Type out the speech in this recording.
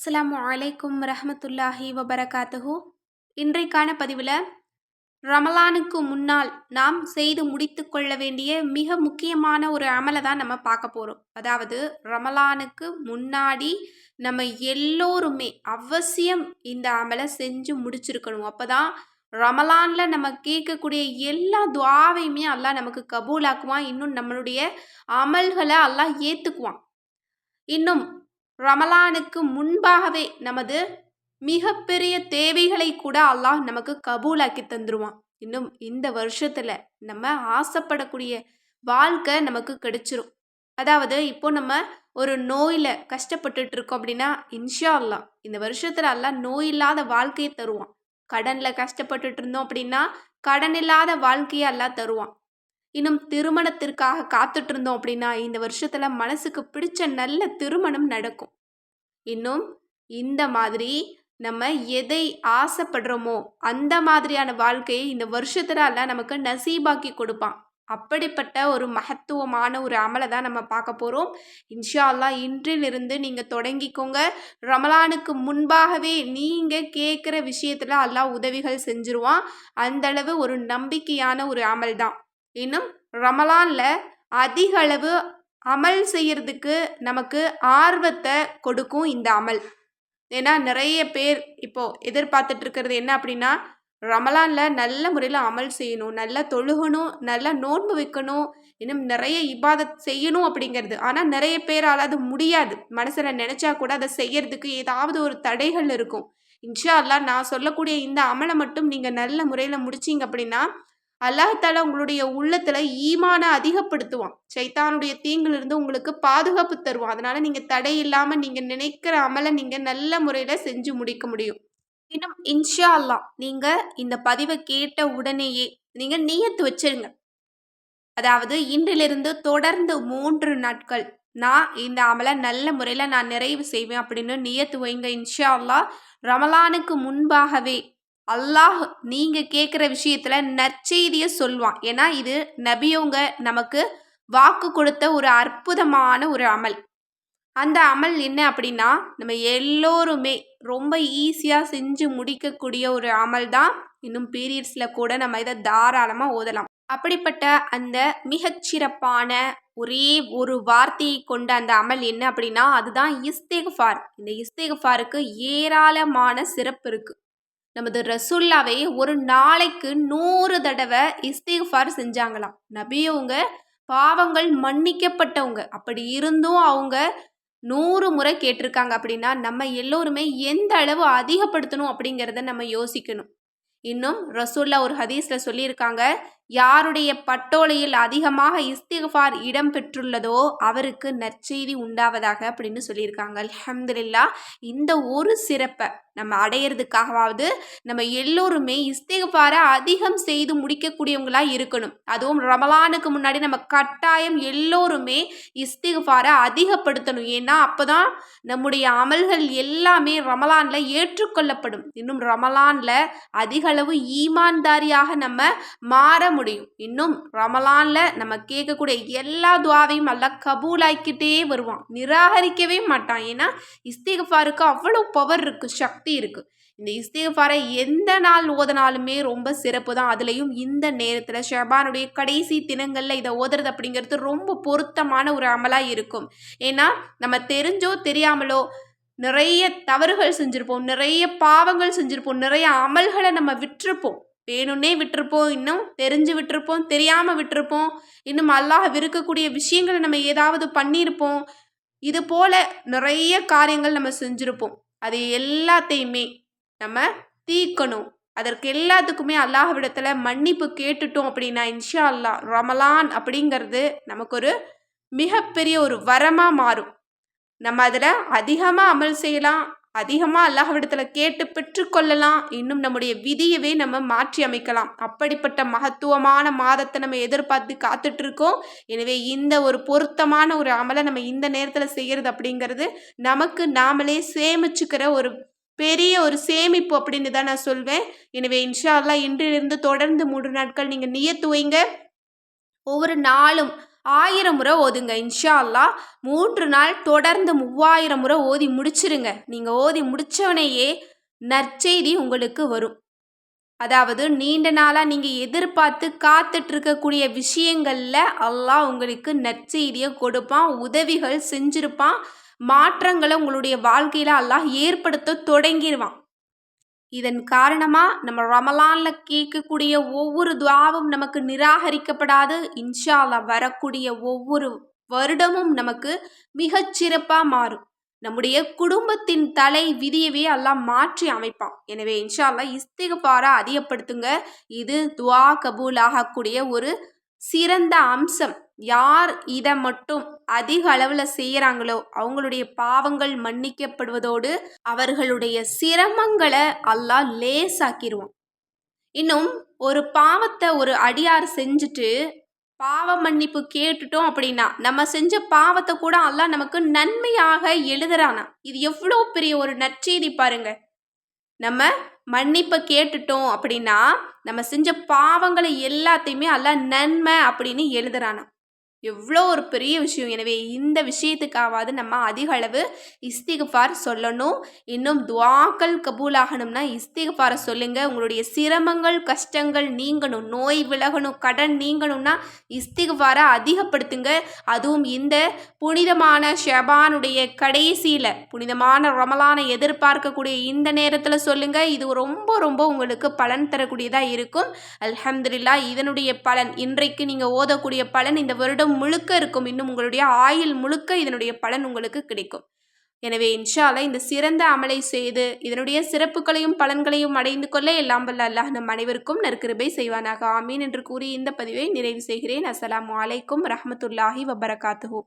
அஸ்லாம் அலைக்கும் ரஹமத்துல்லாஹி வபரகாத்துஹு. இன்றைக்கான பதிவில் ரமலானுக்கு முன்னால் நாம் செய்து முடித்து கொள்ள வேண்டிய மிக முக்கியமான ஒரு அமலை தான் நம்ம பார்க்க போகிறோம் அதாவது ரமலானுக்கு முன்னாடி நம்ம எல்லோருமே அவசியம் இந்த அமலை செஞ்சு முடிச்சிருக்கணும். அப்போ தான் ரமலானில் நம்ம கேட்கக்கூடிய எல்லா துவாவையுமே அல்லாஹ் நமக்கு கபூலாக்குவான். இன்னும் நம்மளுடைய அமல்களை அல்லாஹ் ஏற்றுக்குவான் இன்னும் ரமலானுக்கு முன்பாகவே நமது மிகப்பெரிய தேவைகளை கூட அல்லாஹ் நமக்கு கபூலாக்கி தந்துருவான். இன்னும் இந்த வருஷத்தில் நம்ம ஆசைப்படக்கூடிய வாழ்க்கை நமக்கு கிடைச்சிரும். அதாவது இப்போ நம்ம ஒரு நோயில் கஷ்டப்பட்டுட்டு இருக்கோம் அப்படின்னா இன்ஷா அல்லாஹ் இந்த வருஷத்தில் அல்லா நோய் இல்லாத வாழ்க்கையை தருவான். கடனில் கஷ்டப்பட்டுட்டு இருந்தோம் அப்படின்னா கடன் இல்லாத வாழ்க்கையை எல்லாம் தருவான். இன்னும் திருமணத்திற்காக காத்துட்டு இருந்தோம் அப்படின்னா இந்த வருஷத்துல மனசுக்கு பிடிச்ச நல்ல திருமணம் நடக்கும். இன்னும் இந்த மாதிரி நம்ம எதை ஆசைப்படுறோமோ அந்த மாதிரியான வாழ்க்கையை இந்த வருஷத்துல எல்லாம் நமக்கு நசீபாக்கி கொடுப்பான். அப்படிப்பட்ட ஒரு மகத்துவமான ஒரு அமலை தான் நம்ம பார்க்க போகிறோம் இன்ஷா அல்லாஹ் இன்றிலிருந்து நீங்கள் தொடங்கிக்கோங்க. ரமலானுக்கு முன்பாகவே நீங்கள் கேட்குற விஷயத்தில் அல்லா உதவிகள் செஞ்சுருவான். அந்தளவு ஒரு நம்பிக்கையான ஒரு அமல் தான். இன்னும் ரமலானில் அதிக அளவு அமல் செய்யறதுக்கு நமக்கு ஆர்வத்தை கொடுக்கும் இந்த அமல். ஏன்னா நிறைய பேர் இப்போ எதிர்பார்த்துட்டு இருக்கிறது என்ன அப்படின்னா ரமலானில் நல்ல முறையில் அமல் செய்யணும் நல்லா தொழுகணும் நல்லா நோன்பு வைக்கணும் இன்னும் நிறைய இபாதத் செய்யணும் அப்படிங்கிறது. ஆனால் நிறைய பேரால் அது முடியாது. மனசில் நினச்சா கூட அதை செய்யறதுக்கு ஏதாவது ஒரு தடைகள் இருக்கும். இன்ஷா அல்லா நான் சொல்லக்கூடிய இந்த அமலை மட்டும் நீங்கள் நல்ல முறையில் முடிச்சிங்க அப்படின்னா அல்லாஹால உங்களுடைய உள்ளத்துல ஈமான அதிகப்படுத்துவான். சைத்தானுடைய தீங்கிலிருந்து உங்களுக்கு பாதுகாப்பு தருவான். அதனால நீங்க தடை இல்லாம நீங்க நினைக்கிற அமலை நீங்க நல்ல முறையில செஞ்சு முடிக்க முடியும். இன்னும் இன்ஷா அல்லா நீங்க இந்த பதிவை கேட்ட உடனேயே நீங்க நீயத்து வச்சிருங்க. அதாவது இன்றிலிருந்து தொடர்ந்து மூன்று நாட்கள் நான் இந்த அமலை நல்ல முறையில் நான் நிறைவு செய்வேன் அப்படின்னு நியத்து வைங்க இன்ஷா அல்லா ரமலானுக்கு முன்பாகவே அல்லாஹ் நீங்கள் கேட்குற விஷயத்தில் நற்செய்தியை சொல்வான். ஏன்னா இது நபியவங்க நமக்கு வாக்கு கொடுத்த ஒரு அற்புதமான ஒரு அமல். அந்த அமல் என்ன அப்படின்னா நம்ம எல்லோருமே ரொம்ப ஈஸியாக செஞ்சு முடிக்கக்கூடிய ஒரு அமல் தான். இன்னும் பீரியட்ஸில் கூட நம்ம இதை தாராளமாக ஓதலாம். அப்படிப்பட்ட அந்த மிகச்சிறப்பான ஒரே ஒரு வார்த்தையை கொண்ட அந்த அமல் என்ன அப்படின்னா அதுதான் இஸ்தேகஃபார். இந்த இஸ்தேகஃபாருக்கு ஏராளமான சிறப்பு இருக்குது நமது ரசுல்லாவே ஒரு நாளைக்கு நூறு தடவை இஸ்திஃபார் செஞ்சாங்களாம். நபியவங்க பாவங்கள் மன்னிக்கப்பட்டவங்க. அப்படி இருந்தும் அவங்க நூறு முறை கேட்டிருக்காங்க அப்படின்னா நம்ம எல்லோருமே எந்த அளவு அதிகப்படுத்தணும் அப்படிங்கிறத நம்ம யோசிக்கணும். இன்னும் ரசூல்லா ஒரு ஹதீஸில் சொல்லியிருக்காங்க யாருடைய பட்டோலையில் அதிகமாக இஸ்திஃபார் இடம் பெற்றுள்ளதோ அவருக்கு நற்செய்தி உண்டாவதாக அப்படின்னு சொல்லியிருக்காங்க. அலமதுல்லா இந்த ஒரு சிறப்பை நம்ம அடையிறதுக்காகவாவது நம்ம எல்லோருமே இஸ்திகஃபாரை அதிகம் செய்து முடிக்கக்கூடியவங்களாக இருக்கணும். அதுவும் ரமலானுக்கு முன்னாடி நம்ம கட்டாயம் எல்லோருமே இஸ்திகபாரை அதிகப்படுத்தணும். ஏன்னா அப்போ தான் நம்முடைய அமல்கள் எல்லாமே ரமலானில் ஏற்றுக்கொள்ளப்படும். இன்னும் ரமலானில் அதிகளவு ஈமான்தாரியாக நம்ம மாற முடியும். இன்னும் ரமலானில் நம்ம கேட்கக்கூடிய எல்லா துவாவையும் அல்ல கபூலாக்கிட்டே வருவான். நிராகரிக்கவே மாட்டான். ஏன்னா இஸ்திகஃபாருக்கு அவ்வளோ பவர் இருக்குது சக்தி சக்தி இருக்குது இந்த இஸ்திகஃபாரை எந்த நாள் ஓதனாலுமே ரொம்ப சிறப்பு தான். அதுலேயும் இந்த நேரத்தில் ஷபானுடைய கடைசி தினங்களில் இதை ஓதுறது அப்படிங்கிறது ரொம்ப பொருத்தமான ஒரு அமலாக இருக்கும். ஏன்னா நம்ம தெரிஞ்சோ தெரியாமலோ நிறைய தவறுகள் செஞ்சுருப்போம். நிறைய பாவங்கள் செஞ்சுருப்போம். நிறைய அமல்களை நம்ம விட்டுருப்போம். வேணும்னே விட்டுருப்போம் இன்னும் தெரிஞ்சு விட்டுருப்போம் தெரியாமல் விட்டுருப்போம் இன்னும் அல்லாஹ் விருக்கக்கூடிய விஷயங்களை நம்ம ஏதாவது பண்ணியிருப்போம். இது போல நிறைய காரியங்கள் நம்ம செஞ்சுருப்போம். அது எல்லாத்தையுமே நம்ம தீக்கணும் அதற்கு எல்லாத்துக்குமே அல்லாஹ்விடத்தில் மன்னிப்பு கேட்டுட்டோம் அப்படின்னா இன்ஷா அல்லா ரமலான் அப்படிங்கிறது நமக்கு ஒரு மிகப்பெரிய ஒரு வரமாக மாறும். நம்ம அதில் அதிகமாக அமல் செய்யலாம் அதிகமாக அல்லாஹ்விடத்தில் கேட்டு பெற்றுக்கொள்ளலாம் இன்னும் நம்முடைய விதியவே நம்ம மாற்றி அமைக்கலாம். அப்படிப்பட்ட மகத்துவமான மாதத்தை நம்ம எதிர்பார்த்து காத்துட்ருக்கோம். எனவே இந்த ஒரு பொருத்தமான ஒரு அமலை நம்ம இந்த நேரத்தில் செய்கிறது அப்படிங்கிறது நமக்கு நாமளே சேமிச்சுக்கிற ஒரு பெரிய ஒரு சேமிப்பு அப்படின்னு தான் நான் சொல்வேன். எனவே இன்ஷா அல்லா இன்றிலிருந்து தொடர்ந்து மூன்று நாட்கள் நீங்கள் நியத்து வைங்க. ஒவ்வொரு நாளும் ஆயிரம் முறை ஓதுங்க இன்ஷா அல்லாஹ் மூன்று நாள் தொடர்ந்து மூவாயிரம் முறை ஓதி முடிச்சிருங்க. நீங்கள் ஓதி முடித்தவனையே நற்செய்தி உங்களுக்கு வரும். அதாவது நீண்ட நாளாக நீங்கள் எதிர்பார்த்து காத்துட்டு இருக்கக்கூடிய விஷயங்களில் அல்லாஹ் உங்களுக்கு நற்செய்தியை கொடுப்பான் உதவிகள் செஞ்சிருப்பான் மாற்றங்களை உங்களுடைய வாழ்க்கையில் அல்லாஹ் ஏற்படுத்த தொடங்கிடுவான் இதன் காரணமாக நம்ம ரமலான்ல கேட்கக்கூடிய ஒவ்வொரு துவாவும் நமக்கு நிராகரிக்கப்படாது. இன்ஷால்லா வரக்கூடிய ஒவ்வொரு வருடமும் நமக்கு மிகச்சிறப்பாக மாறும். நம்முடைய குடும்பத்தின் தலை விதியவே எல்லாம் மாற்றி அமைப்பான். எனவே இன்ஷால்லா இஸ்திகபாரா அதிகப்படுத்துங்க. இது துவா கபூல் ஆகக்கூடிய ஒரு சிறந்த அம்சம். யார் இதை மட்டும் அதிக அளவில் செய்கிறாங்களோ அவங்களுடைய பாவங்கள் மன்னிக்கப்படுவதோடு அவர்களுடைய சிரமங்களை அல்லாஹ் லேசாக்கிடுவான் இன்னும் ஒரு பாவத்தை ஒரு அடியார் செஞ்சுட்டு பாவ மன்னிப்பு கேட்டுட்டோம் அப்படின்னா நம்ம செஞ்ச பாவத்தை கூட அல்லாஹ் நமக்கு நன்மையாக எழுதுறானா? இது எவ்வளோ பெரிய ஒரு நற்செய்தி பாருங்க. நம்ம மன்னிப்பை கேட்டுட்டோம் அப்படின்னா நம்ம செஞ்ச பாவங்களை எல்லாத்தையுமே அல்லா நன்மை அப்படின்னு எழுதுறானா? எவ்வளோ ஒரு பெரிய விஷயம். எனவே இந்த விஷயத்துக்காவது நம்ம அதிக அளவு இஸ்திகஃபார் சொல்லணும். இன்னும் துவாக்கள் கபூலாகணும்னா இஸ்திகஃபாரை சொல்லுங்கள் உங்களுடைய சிரமங்கள் கஷ்டங்கள் நீங்கணும். நோய் விலகணும். கடன் நீங்கணும்னா இஸ்திகஃபாரை அதிகப்படுத்துங்க. அதுவும் இந்த புனிதமான ஷபானுடைய கடைசியில் புனிதமான ரமலானை எதிர்பார்க்கக்கூடிய இந்த நேரத்தில் சொல்லுங்கள் இது ரொம்ப ரொம்ப உங்களுக்கு பலன் தரக்கூடியதாக இருக்கும். அல்ஹம்துலில்லா இதனுடைய பலன். இன்றைக்கு நீங்கள் ஓதக்கூடிய பலன் இந்த வருடம் முழுக்க இருக்கும். இன்னும் உங்களுடைய ஆயுள் முழுக்க இதனுடைய பலன் உங்களுக்கு கிடைக்கும். எனவே இன்ஷால இந்த சிறந்த அமலை செய்து இதனுடைய சிறப்புகளையும் பலன்களையும் அடைந்து கொள்ள எல்லாம் வல்ல அல்லாஹ் நம் அனைவருக்கும் நற்கிருபை செய்வானாக. ஆமீன் என்று கூறி இந்த பதிவை நிறைவு செய்கிறேன். அஸ்லாம் வலைக்கும் ரஹமத்துல்லாஹி வபரகாத்துஹூ.